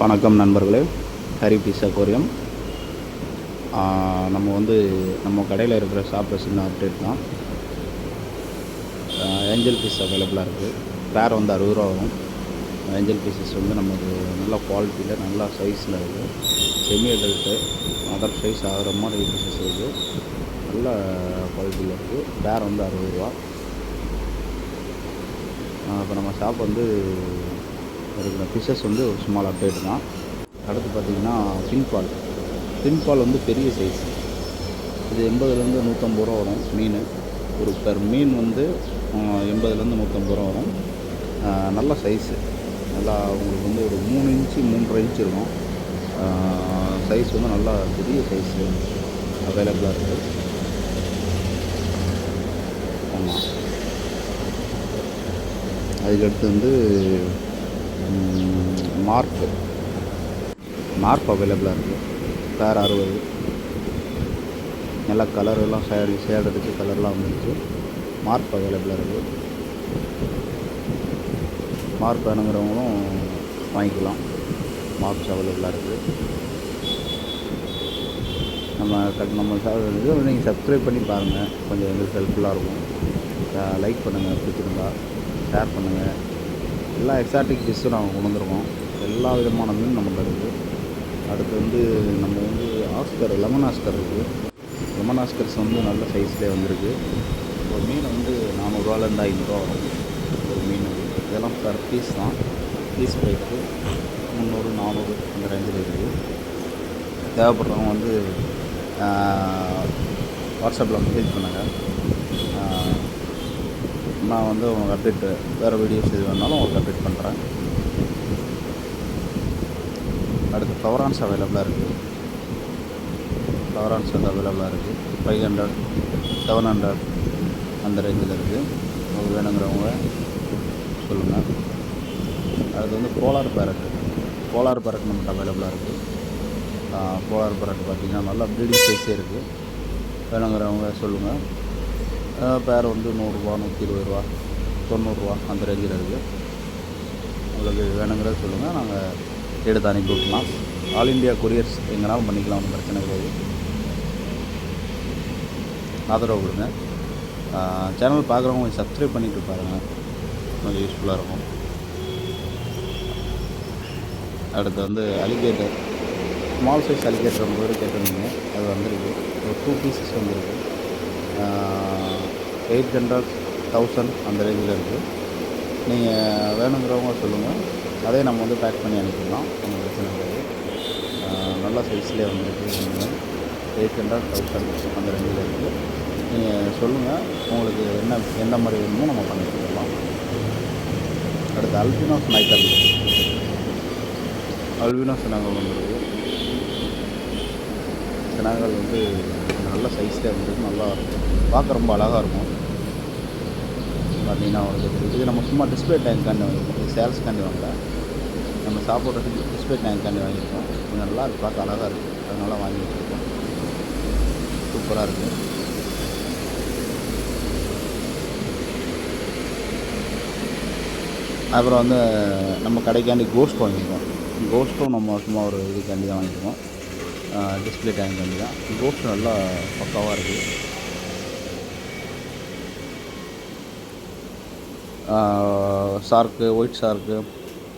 வணக்கம் நண்பர்களே. Hari piece aquarium நம்ம வந்து நம்ம கடையில் இருக்கிற ஷாப்பில் சின்ன அப்டேட் தான். ஏஞ்சல் பீஸ் அவைலபிளாக இருக்குது பேர் வந்து அறுபது ரூபா வரும். ஏஞ்சல் பீசஸ் வந்து நமக்கு நல்ல குவாலிட்டியில் நல்லா சைஸில் இருக்குது செமி அடல்ட்டு அதர் சைஸ் ஆகிற மாதிரி பீசஸ் இருக்குது நல்ல குவாலிட்டியில் இருக்குது பேர் வந்து அறுபது ரூபா. இப்போ நம்ம ஷாப் வந்து இருக்கிற ஃபிஷ்ஷஸ் வந்து ஒரு ஸ்மால் அப்டேட் தான். அடுத்து பார்த்திங்கன்னா பின்பால் பின்பால் வந்து பெரிய சைஸ் இது எண்பதுலேருந்து நூற்றம்பது ரூபா வரும் மீன். ஒரு பெர் மீன் வந்து எண்பதுலேருந்து நூற்றம்பது ரூபா வரும். நல்ல சைஸு நல்லா உங்களுக்கு வந்து ஒரு மூணு இன்ச்சு மூன்றரை இன்ச் இருக்கும். சைஸ் வந்து நல்லா பெரிய சைஸு அவைலபிளாக இருக்குது ஆமாம் அதுக்கடுத்து வந்து மார்க். மார்க் அவைலபிளாக இருக்குது பேர் அறுபது. நல்லா கலரெல்லாம் ஷேடு ஷேட் அடிச்சு கலர்லாம் வந்துருச்சு. மார்க் அவைலபிளாக இருக்குது மார்க் வேணுங்கிறவங்களும் வாங்கிக்கலாம். மார்க்ஸ் அவைலபிளாக இருக்குது நம்ம கட் நம்ம இது நீங்கள் சப்ஸ்கிரைப் பண்ணி பாருங்கள் கொஞ்சம் எங்களுக்கு ஹெல்ப்ஃபுல்லாக இருக்கும். லைக் பண்ணுங்கள் பிடிச்சிருந்தா. ஷேர் பண்ணுங்கள் எல்லா எக்ஸாட்டிக் டிஷ்ஷும் நாங்கள் கொண்டு வந்திருக்கோம் எல்லா விதமான மீன் நம்மகிட்ட இருக்குது அடுத்து வந்து நம்ம வந்து ஆஸ்கர் லெமன் ஆஸ்கர் இருக்குது லெமன் ஆஸ்கர்ஸ் வந்து நல்ல சைஸ்லேயே வந்திருக்கு. ஒரு மீன் வந்து நானூறுரூவாலேருந்து ஐநூறுரூவா வரும். ஒரு மீன் இதெல்லாம் பர் பீஸ் தான். பீஸ் ப்ரைஸு முந்நூறு நானூறு அந்த ரேஞ்சில் இருக்குது தேவைப்படுறவங்க வந்து வாட்ஸ்அப்பில் மெசேஜ் பண்ணுங்கள் நான் வந்து உங்களுக்கு அப்டேட் வேறு வீடியோஸ் எது வேணாலும் உங்களுக்கு அப்டேட் பண்ணுறேன் அடுத்து ஃப்ளவரான்ஸ் அவைலபிளாக இருக்குது ஃப்ளவரான்ஸ் வந்து அவைலபிளாக இருக்குது ஃபைவ் ஹண்ட்ரட் செவன் ஹண்ட்ரட் அந்த ரேஞ்சில் இருக்குது உங்களுக்கு வேணுங்கிறவங்க சொல்லுங்கள் அடுத்து வந்து போலார் பேரட் போலார் பேரட் நம்மகிட்ட அவைலபிளாக இருக்குது போலார் பேரட் பார்த்திங்கன்னா நல்லா ப்ரீடிங் சைஸே இருக்குது வேணுங்கிறவங்க சொல்லுங்கள் பேர் வந்து நூறுரூவா நூற்றி இருபது ரூபா தொண்ணூறுரூவா அந்த ரேஞ்சில் இருக்குது உங்களுக்கு வேணுங்கிறத சொல்லுங்கள் நாங்கள் எடுத்து அனுப்பி விட்லாம் ஆல் இண்டியா கொரியர்ஸ் எங்கேனாலும் பண்ணிக்கலாம். ஒன்றும் பிரச்சனை கிடையாது. ஆதரவு கொடுங்க. சேனல் பார்க்குறவங்க கொஞ்சம் சப்ஸ்கிரைப் பண்ணிட்டு பாருங்கள் கொஞ்சம் யூஸ்ஃபுல்லாக இருக்கும். அடுத்து வந்து அலிகேட்டர் ஸ்மால் சைஸ் அலிகேட்டர் ரொம்ப பேர் கேட்டிருந்தீங்க. அது வந்திருக்கு. ஒரு டூ பீசஸ் வந்துருக்கு. எயிட் ஹண்ட்ரட் தௌசண்ட் அந்த ரேஞ்சில் இருக்குது நீங்கள் வேணுங்கிறவங்க சொல்லுங்கள் அதே நம்ம வந்து பேக் பண்ணி அனுப்பிடலாம். ஒன்றும் பிரச்சனை கிடையாது நல்ல சைஸ்லேயே வந்துருக்கு. எயிட் ஹண்ட்ரட் தௌசண்ட் அந்த ரேஞ்சில் இருக்குது நீங்கள் சொல்லுங்கள் உங்களுக்கு என்ன எந்த மாதிரி வேணுமோ நம்ம பண்ணி கொடுக்கலாம். அடுத்து அல்பினோஸ் நைக்கல் அல்பினோஸ் நாங்கள் வந்துருக்கு கிணங்கள் வந்து நல்ல சைஸில் வந்துருக்கு நல்லா பார்க்க ரொம்ப அழகாக இருக்கும். பார்த்தீங்கன்னா உங்களுக்கு இது. நம்ம சும்மா டிஸ்பிளே டேங்க் காண்டி வாங்கியிருக்கோம். இது சேல்ஸ் காண்டி வாங்கல. நம்ம சாப்பிட்றதுக்கு டிஸ்பிளே டேங்க் காண்டி வாங்கியிருக்கோம். இது நல்லா இருக்குது பார்க்க அழகாக இருக்குது அதனால வாங்கி வச்சுருக்கோம் சூப்பராக இருக்குது அப்புறம் வந்து நம்ம கடைக்காண்டி கோஸ்ட் வாங்கியிருக்கோம். கோஸ்ட்டும் நம்ம சும்மா ஒரு இதுக்காண்டி தான் வாங்கியிருக்கோம். டிஸ்பிளே டேங்க் வண்டி தான். ரோட்ஸ் நல்லா பக்காவாக இருக்குது shark white shark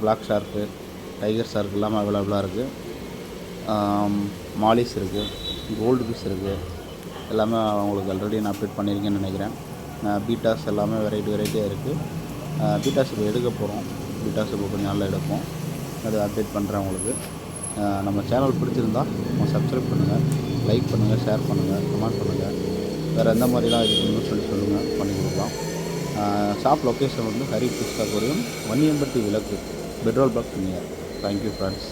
black shark tiger shark எல்லாமே அவைலபிளாக இருக்குது மாலிஸ் இருக்குது கோல்டு பீஸ் இருக்குது எல்லாமே உங்களுக்கு ஆல்ரெடி நான் அப்டேட் பண்ணியிருக்கேன்னு நினைக்கிறேன். பீட்டாஸ் எல்லாமே வெரைட்டி வெரைட்டியாக இருக்குது பீட்டாஸ் இப்போ எடுக்க போகிறோம் பீட்டாஸ் இப்போ கொஞ்சம் நல்லா எடுப்போம். அது அப்டேட் பண்ணுறேன் உங்களுக்கு. நம்ம சேனல் பிடிச்சிருந்தா நம்ம சப்ஸ்கிரைப் பண்ணுங்கள் லைக் பண்ணுங்கள் ஷேர் பண்ணுங்கள் கமெண்ட் பண்ணுங்கள் வேறு எந்த மாதிரிலாம் இது சொல்லி சொல்லுங்கள் பண்ணி கொடுக்கலாம். ஷாப் லொக்கேஷன் வந்து ஹரி புஸ்தா கோரியம் வன்னியம்பட்டி விளக்கு petrol bunk near thank you friends